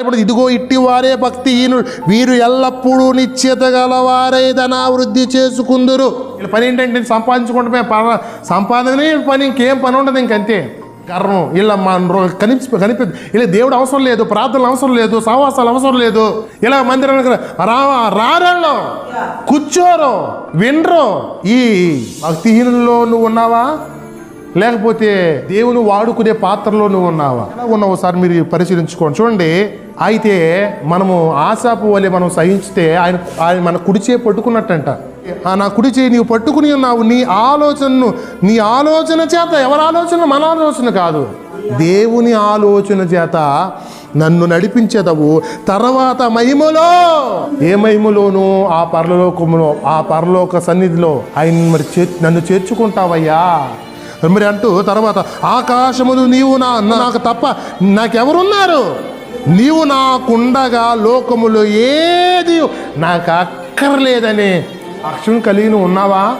ఇప్పుడు ఇదిగో ఇట్టి వారే భక్తిహీనుడు వీరు ఎల్లప్పుడూ నిశ్చిత గలవారే ధనావృద్ధి చేసుకుందరు. వీళ్ళ పని ఏంటంటే సంపాదించుకుంటే సంపాదనే పని ఇంకేం పని ఉండదు ఇంకంతే. గర్వం వీళ్ళ మన కనిపి కనిపి ఇలా దేవుడు అవసరం లేదు ప్రార్థనలు అవసరం లేదు సహవాసాలు అవసరం లేదు. ఇలా మందిరానికి రా రారల్లో కూర్చోరు వినరు. ఈ భక్తిహీనుల్లో నువ్వు ఉన్నావా? లేకపోతే దేవుని వాడుకునే పాత్రలో నువ్వు ఉన్నావా? ఎలా ఉన్నావు సార్ మీరు పరిశీలించుకోండి. చూడండి అయితే మనము ఆశాపు వలె మనం సహించితే ఆయన ఆయన మన కుడిచే పట్టుకున్నట్టంట. ఆ నా కుడి చేయి నీవు పట్టుకుని ఉన్నావు నీ ఆలోచనను నీ ఆలోచన చేత ఎవరి ఆలోచన? మన ఆలోచన కాదు. దేవుని ఆలోచన చేత నన్ను నడిపించేదవు. తర్వాత మహిమలో ఏ మహిమలోను ఆ పరలోకములో ఆ పరలోక సన్నిధిలో ఆయన మరి చే- నన్ను చేర్చుకుంటావయ్యా. మరి అంటూ తర్వాత ఆకాశములు నీవు నా నాకు తప్ప నాకెవరున్నారు? నీవు నాకుండగా లోకములో ఏది నాకు అక్కర్లేదని అక్షం కలిగిన ఉన్నావా?